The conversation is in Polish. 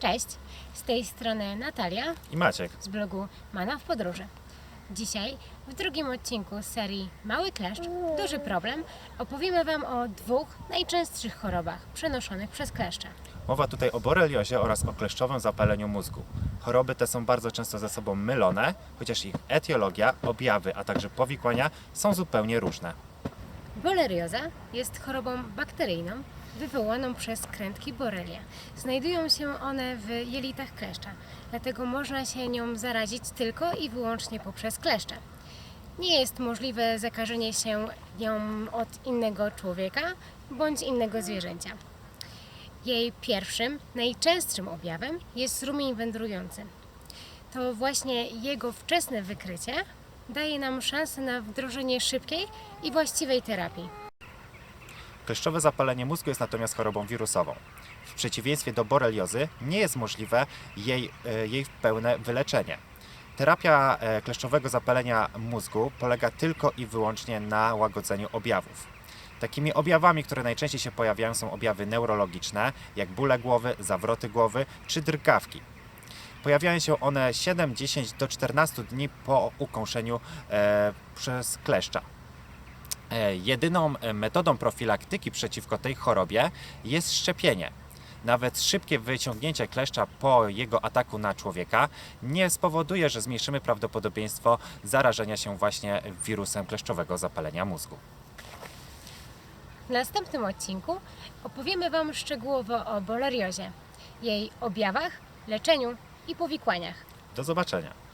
Cześć, z tej strony Natalia I Maciek. z blogu Mana w Podróży. Dzisiaj w drugim odcinku serii Mały kleszcz, duży problem opowiemy Wam o dwóch najczęstszych chorobach przenoszonych przez kleszcze. Mowa tutaj o boreliozie oraz o kleszczowym zapaleniu mózgu. Choroby te są bardzo często ze sobą mylone, chociaż ich etiologia, objawy, a także powikłania są zupełnie różne. Bolerioza jest chorobą bakteryjną wywołaną przez krętki Borrelia. Znajdują się one w jelitach kleszcza, dlatego można się nią zarazić tylko i wyłącznie poprzez kleszcze. Nie jest możliwe zakażenie się nią od innego człowieka bądź innego zwierzęcia. Jej pierwszym, najczęstszym objawem jest rumień wędrujący. To właśnie jego wczesne wykrycie daje nam szansę na wdrożenie szybkiej i właściwej terapii. Kleszczowe zapalenie mózgu jest natomiast chorobą wirusową. W przeciwieństwie do boreliozy nie jest możliwe jej, e, jej pełne wyleczenie. Terapia e, kleszczowego zapalenia mózgu polega tylko i wyłącznie na łagodzeniu objawów. Takimi objawami, które najczęściej się pojawiają, są objawy neurologiczne, jak bóle głowy, zawroty głowy czy drgawki. Pojawiają się one 7, 10 do 14 dni po ukąszeniu e, przez kleszcza. E, Jedyną e, metodą profilaktyki przeciwko tej chorobie jest szczepienie. Nawet szybkie wyciągnięcie kleszcza po jego ataku na człowieka nie spowoduje, że zmniejszymy prawdopodobieństwo zarażenia się właśnie wirusem kleszczowego zapalenia mózgu. W następnym odcinku opowiemy Wam szczegółowo o boleriozie, jej objawach, leczeniu i powikłaniach. Do zobaczenia.